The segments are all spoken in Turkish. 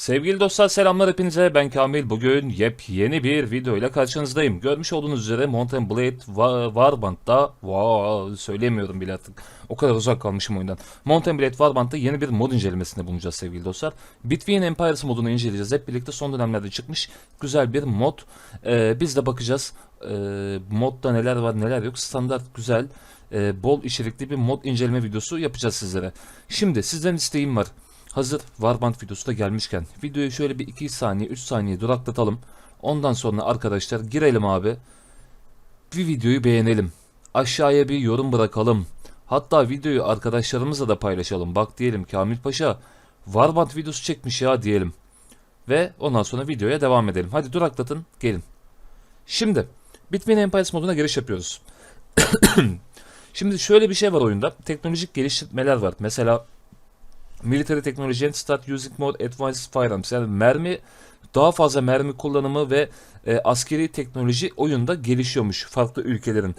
Sevgili dostlar selamlar hepinize ben Kamil bugün yepyeni bir video ile karşınızdayım. Görmüş olduğunuz üzere Mountain Blade Warband'da va söyleyemiyorum bile artık o kadar uzak kalmışım oyundan. Mountain Blade Warband'da yeni bir mod incelemesinde bulunacağız sevgili dostlar. Between Empires modunu inceleyeceğiz hep birlikte son dönemlerde çıkmış güzel bir mod. Ee, biz de bakacağız ee, modda neler var neler yok standart güzel ee, bol içerikli bir mod inceleme videosu yapacağız sizlere. Şimdi sizden isteğim var. Hazır Warband videosu da gelmişken videoyu şöyle bir 2 saniye 3 saniye duraklatalım. Ondan sonra arkadaşlar girelim abi. Bir videoyu beğenelim. Aşağıya bir yorum bırakalım. Hatta videoyu arkadaşlarımızla da paylaşalım. Bak diyelim Kamil Paşa Warband videosu çekmiş ya diyelim. Ve ondan sonra videoya devam edelim. Hadi duraklatın gelin. Şimdi Between Empires moduna giriş yapıyoruz. Şimdi şöyle bir şey var oyunda. Teknolojik geliştirmeler var. Mesela Military Technology and Start Using More Advanced Firearms. Yani mermi daha fazla mermi kullanımı ve e, askeri teknoloji oyunda gelişiyormuş farklı ülkelerin.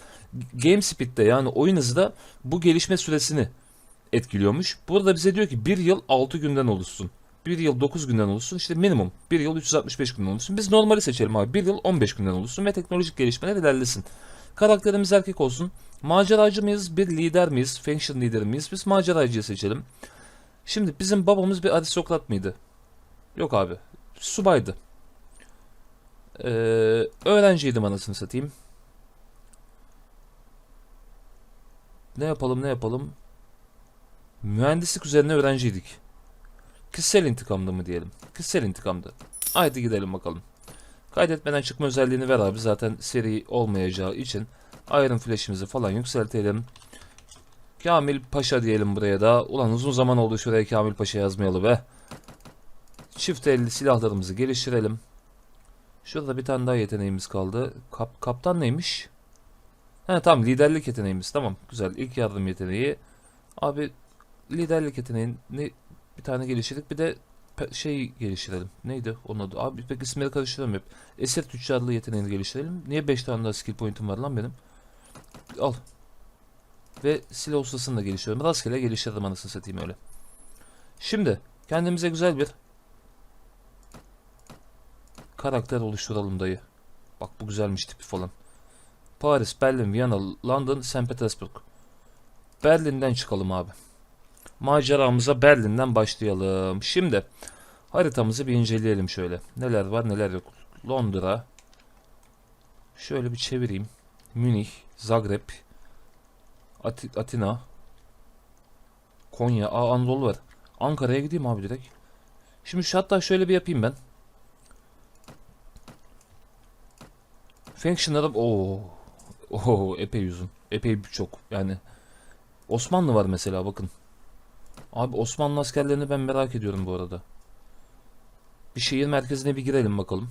Game Speed'de yani oyun hızı bu gelişme süresini etkiliyormuş. Burada bize diyor ki 1 yıl 6 günden oluşsun. 1 yıl 9 günden oluşsun. İşte minimum 1 yıl 365 günden oluşsun. Biz normali seçelim abi. 1 yıl 15 günden oluşsun ve teknolojik gelişmeler ilerlesin. Karakterimiz erkek olsun. Maceracı mıyız? Bir lider miyiz? Faction lideri miyiz? Biz maceracıyı seçelim. Şimdi bizim babamız bir aristokrat mıydı? Yok abi. Subaydı. Ee, öğrenciydim anasını satayım. Ne yapalım ne yapalım? Mühendislik üzerine öğrenciydik. Kişisel intikamdı mı diyelim? Kişisel intikamdı. Haydi gidelim bakalım. Kaydetmeden çıkma özelliğini ver abi. Zaten seri olmayacağı için Iron Flash'imizi falan yükseltelim. Kamil Paşa diyelim buraya da. Ulan uzun zaman oldu şuraya Kamil Paşa yazmayalı be. Çift elli silahlarımızı geliştirelim. Şurada bir tane daha yeteneğimiz kaldı. Kap, kaptan neymiş? He tamam liderlik yeteneğimiz. Tamam güzel. İlk yardım yeteneği. Abi liderlik yeteneğini bir tane geliştirdik. Bir de şey geliştirelim. Neydi onun adı? Abi pek isimleri karıştırıyorum hep. Esir tüccarlığı yeteneğini geliştirelim. Niye 5 tane daha skill point'im var lan benim? Al. Ve silah ustasını da geliştiriyorum. Rastgele geliştirdim anasını satayım öyle. Şimdi kendimize güzel bir karakter oluşturalım dayı. Bak bu güzelmiş tipi falan. Paris, Berlin, Viyana, London, St. Petersburg. Berlin'den çıkalım abi. Maceramıza Berlin'den başlayalım. Şimdi haritamızı bir inceleyelim şöyle. Neler var neler yok. Londra. Şöyle bir çevireyim. Münih, Zagreb, Ati- Atina, Konya, Aa, Anadolu var. Ankara'ya gideyim abi direkt. Şimdi şu hatta şöyle bir yapayım ben. Function'larım o Oo epey uzun. Epey çok yani. Osmanlı var mesela bakın. Abi Osmanlı askerlerini ben merak ediyorum bu arada. Bir şehir merkezine bir girelim bakalım.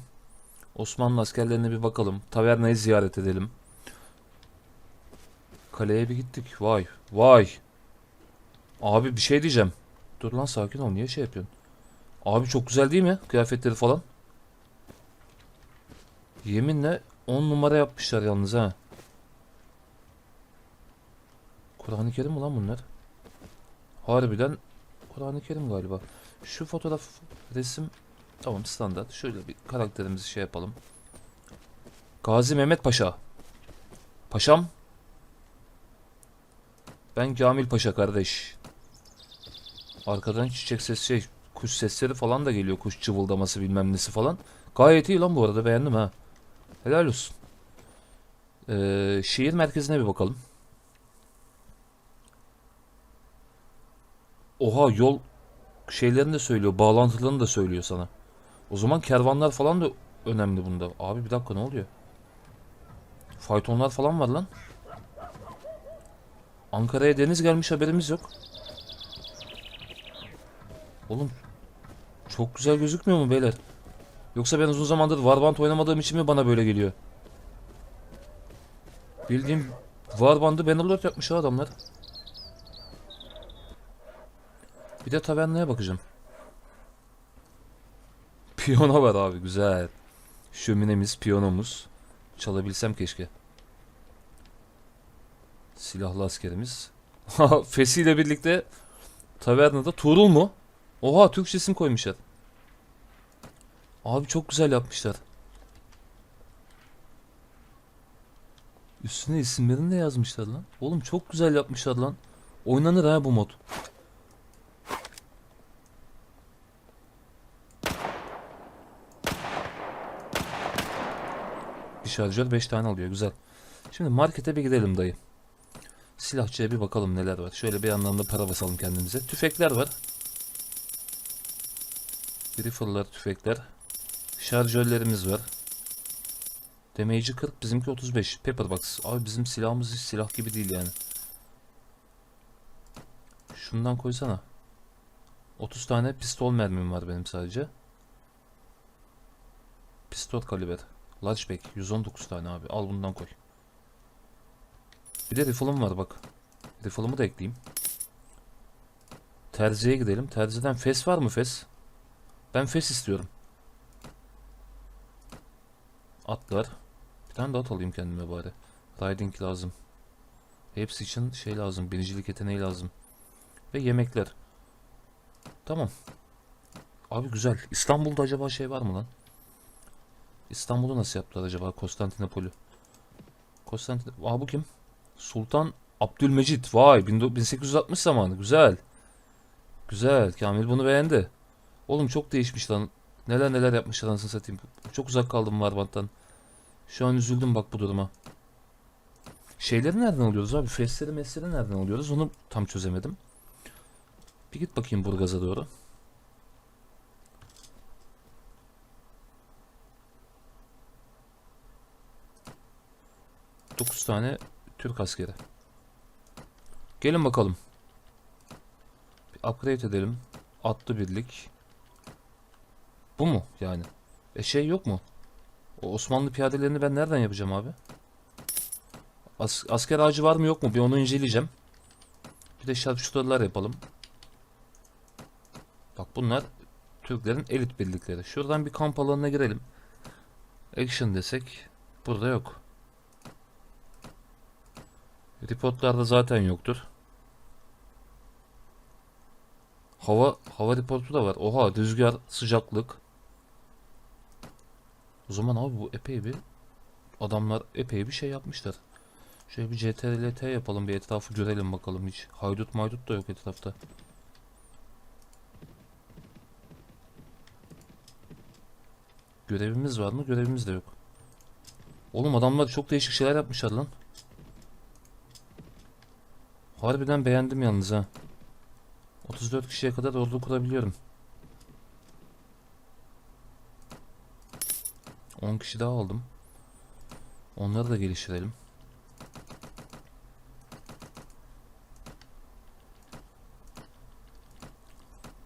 Osmanlı askerlerine bir bakalım. Tavernayı ziyaret edelim. Kaleye bir gittik. Vay. Vay. Abi bir şey diyeceğim. Dur lan sakin ol. Niye şey yapıyorsun? Abi çok güzel değil mi? Kıyafetleri falan. Yeminle 10 numara yapmışlar yalnız ha. Kur'an-ı Kerim mi lan bunlar? Harbiden Kur'an-ı Kerim galiba. Şu fotoğraf resim tamam standart. Şöyle bir karakterimizi şey yapalım. Gazi Mehmet Paşa. Paşam ben Kamil Paşa kardeş. Arkadan çiçek sesi şey, kuş sesleri falan da geliyor. Kuş cıvıldaması bilmem nesi falan. Gayet iyi lan bu arada beğendim ha. Helal olsun. Ee, şehir merkezine bir bakalım. Oha yol şeylerini de söylüyor. Bağlantılarını da söylüyor sana. O zaman kervanlar falan da önemli bunda. Abi bir dakika ne oluyor? Faytonlar falan var lan. Ankara'ya deniz gelmiş haberimiz yok. Oğlum çok güzel gözükmüyor mu beyler? Yoksa ben uzun zamandır Warband oynamadığım için mi bana böyle geliyor? Bildiğim Warband'ı Bannerlord yapmış ha adamlar. Bir de tavernaya bakacağım. Piyano var abi güzel. Şöminemiz, piyanomuz. Çalabilsem keşke. Silahlı askerimiz. Fesi ile birlikte tavernada Tuğrul mu? Oha Türkçe isim koymuşlar. Abi çok güzel yapmışlar. Üstüne isimlerini de yazmışlar lan. Oğlum çok güzel yapmışlar lan. Oynanır ha bu mod. Bir şarjör 5 tane alıyor. Güzel. Şimdi markete bir gidelim dayı. Silahçıya bir bakalım neler var. Şöyle bir yandan da para basalım kendimize. Tüfekler var. Rifle'lar, tüfekler. Şarjörlerimiz var. Damage'i 40, bizimki 35. Pepperbox. Abi bizim silahımız hiç silah gibi değil yani. Şundan koysana. 30 tane pistol mermim var benim sadece. Pistol kaliber. Largeback 119 tane abi. Al bundan koy. Bir de rifle'ım var bak. Rifle'ımı da ekleyeyim. Terziye gidelim. Terziden fes var mı fes? Ben fes istiyorum. Atlar. Bir tane de at alayım kendime bari. Riding lazım. Hepsi için şey lazım. Binicilik yeteneği lazım. Ve yemekler. Tamam. Abi güzel. İstanbul'da acaba şey var mı lan? İstanbul'u nasıl yaptılar acaba? Konstantinopol'ü. Konstantin... Aa bu kim? Sultan Abdülmecit. Vay 1860 zamanı. Güzel. Güzel. Kamil bunu beğendi. Oğlum çok değişmiş lan. Neler neler yapmışlar anasını satayım. Çok uzak kaldım Varbant'tan. Şu an üzüldüm bak bu duruma. Şeyleri nereden alıyoruz abi? Fesleri mesleri nereden alıyoruz? Onu tam çözemedim. Bir git bakayım Burgaz'a doğru. Dokuz tane Türk askeri. Gelin bakalım. Bir upgrade edelim. Atlı birlik. Bu mu yani? E şey yok mu? O Osmanlı piyadelerini ben nereden yapacağım abi? As asker ağacı var mı yok mu? Bir onu inceleyeceğim. Bir de şarkıştırlar yapalım. Bak bunlar Türklerin elit birlikleri. Şuradan bir kamp alanına girelim. Action desek burada yok. Reportlarda zaten yoktur. Hava hava reportu da var. Oha rüzgar, sıcaklık. O zaman abi bu epey bir adamlar epey bir şey yapmışlar. Şöyle bir CTRL-T yapalım bir etrafı görelim bakalım hiç. Haydut maydut da yok etrafta. Görevimiz var mı? Görevimiz de yok. Oğlum adamlar çok değişik şeyler yapmışlar lan. Harbiden beğendim yalnız ha. 34 kişiye kadar ordu kurabiliyorum. 10 kişi daha aldım. Onları da geliştirelim.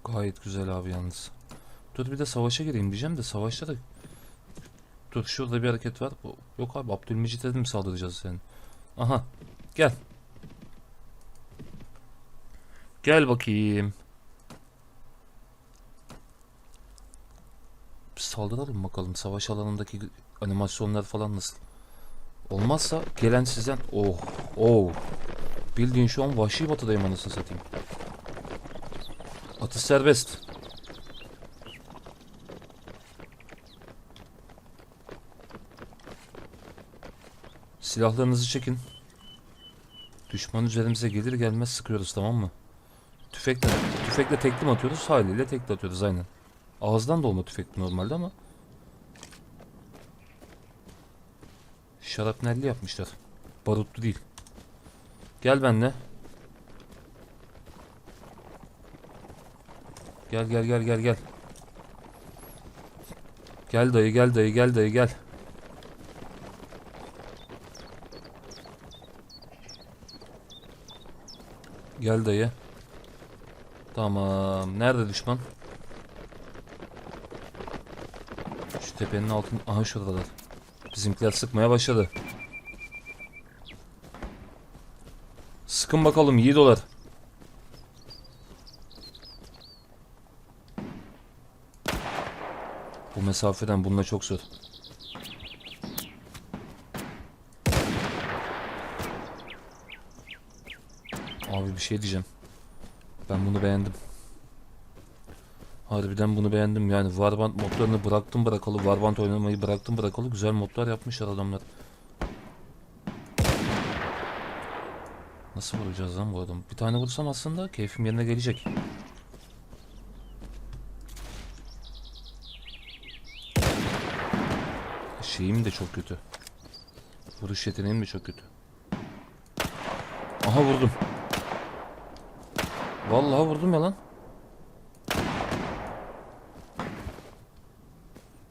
Gayet güzel abi yalnız. Dur bir de savaşa gireyim diyeceğim de savaşta da Dur şurada bir hareket var. Yok abi Abdülmecit'e mi saldıracağız yani? Aha gel. Gel bakayım. Bir saldıralım bakalım. Savaş alanındaki animasyonlar falan nasıl? Olmazsa gelen sizden... Oh, oh. Bildiğin şu an vahşi batıdayım anasını satayım. Atış serbest. Silahlarınızı çekin. Düşman üzerimize gelir gelmez sıkıyoruz tamam mı? Tüfekle, tüfekle teklim atıyoruz, haliyle tekli atıyoruz aynen. Ağızdan dolma tüfek normalde ama şarapnelli yapmışlar. Barutlu değil. Gel benle. Gel gel gel gel gel. Gel dayı gel dayı gel dayı gel. Gel dayı. Tamam. Nerede düşman? Şu tepenin altın... Aha şuradalar. Bizimkiler sıkmaya başladı. Sıkın bakalım yiğit dolar. Bu mesafeden bununla çok zor. Abi bir şey diyeceğim. Ben bunu beğendim. Harbiden bunu beğendim yani Warband modlarını bıraktım bırakalı Warband oynamayı bıraktım bırakalı güzel modlar yapmışlar adamlar. Nasıl vuracağız lan bu adam? Bir tane vursam aslında keyfim yerine gelecek. Şeyim de çok kötü. Vuruş yeteneğim de çok kötü. Aha vurdum. Vallahi vurdum ya lan.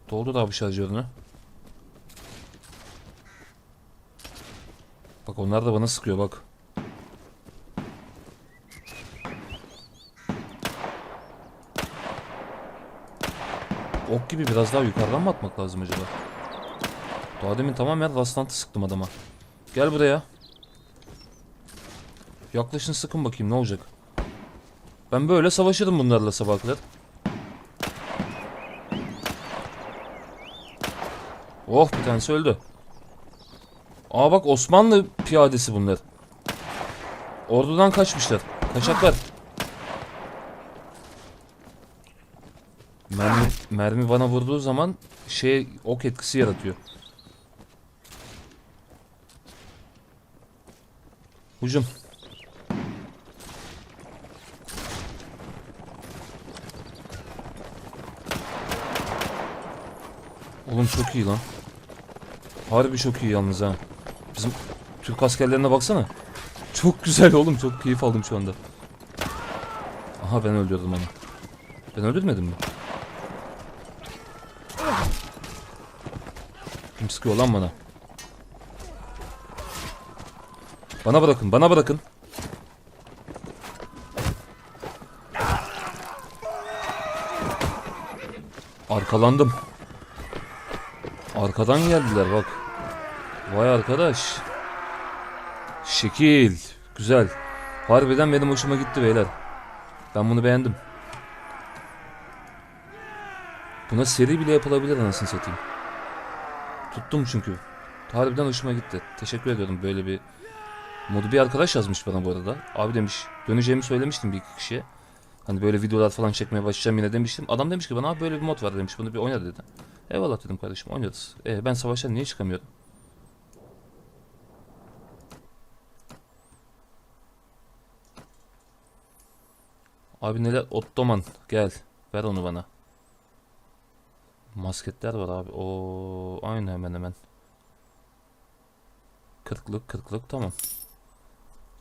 Doldu da abi şarjörünü. Bak onlar da bana sıkıyor bak. Ok gibi biraz daha yukarıdan mı atmak lazım acaba? Daha demin tamamen rastlantı sıktım adama. Gel buraya. Yaklaşın sıkın bakayım ne olacak. Ben böyle savaşırım bunlarla sabah kadar. Oh bir tanesi öldü. Aa bak Osmanlı piyadesi bunlar. Ordudan kaçmışlar. Kaçaklar. Mermi, mermi bana vurduğu zaman şey ok etkisi yaratıyor. Hücum. Oğlum çok iyi lan. Harbi çok iyi yalnız ha. Bizim Türk askerlerine baksana. Çok güzel oğlum. Çok keyif aldım şu anda. Aha ben öldürdüm onu. Ben öldürmedim mi? Kim sıkıyor lan bana? Bana bırakın, bana bırakın. Arkalandım. Arkadan geldiler bak. Vay arkadaş. Şekil. Güzel. Harbiden benim hoşuma gitti beyler. Ben bunu beğendim. Buna seri bile yapılabilir anasını satayım. Tuttum çünkü. Harbiden hoşuma gitti. Teşekkür ediyorum böyle bir modu bir arkadaş yazmış bana bu arada. Abi demiş döneceğimi söylemiştim bir iki kişiye. Hani böyle videolar falan çekmeye başlayacağım yine demiştim. Adam demiş ki bana böyle bir mod var demiş. Bunu bir oyna dedi. Eyvallah dedim kardeşim oynarız. E, ben savaştan niye çıkamıyorum? Abi neler Ottoman gel ver onu bana. Masketler var abi. O aynı hemen hemen. Kırklık kırklık tamam.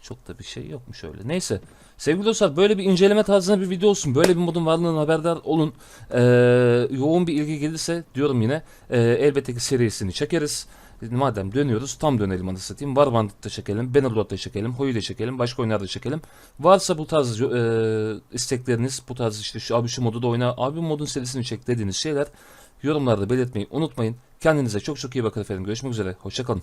Çok da bir şey yokmuş öyle. Neyse. Sevgili dostlar böyle bir inceleme tarzında bir video olsun. Böyle bir modun varlığından haberdar olun. Ee, yoğun bir ilgi gelirse diyorum yine ee, elbette ki serisini çekeriz. Madem dönüyoruz tam dönelim anı satayım. Warband'da çekelim, Bannerlord'da çekelim, Hoyu'da çekelim, başka oyunlarda çekelim. Varsa bu tarz e, istekleriniz, bu tarz işte şu abi şu modu da oyna, abi modun serisini çek dediğiniz şeyler yorumlarda belirtmeyi unutmayın. Kendinize çok çok iyi bakın efendim. Görüşmek üzere. Hoşçakalın.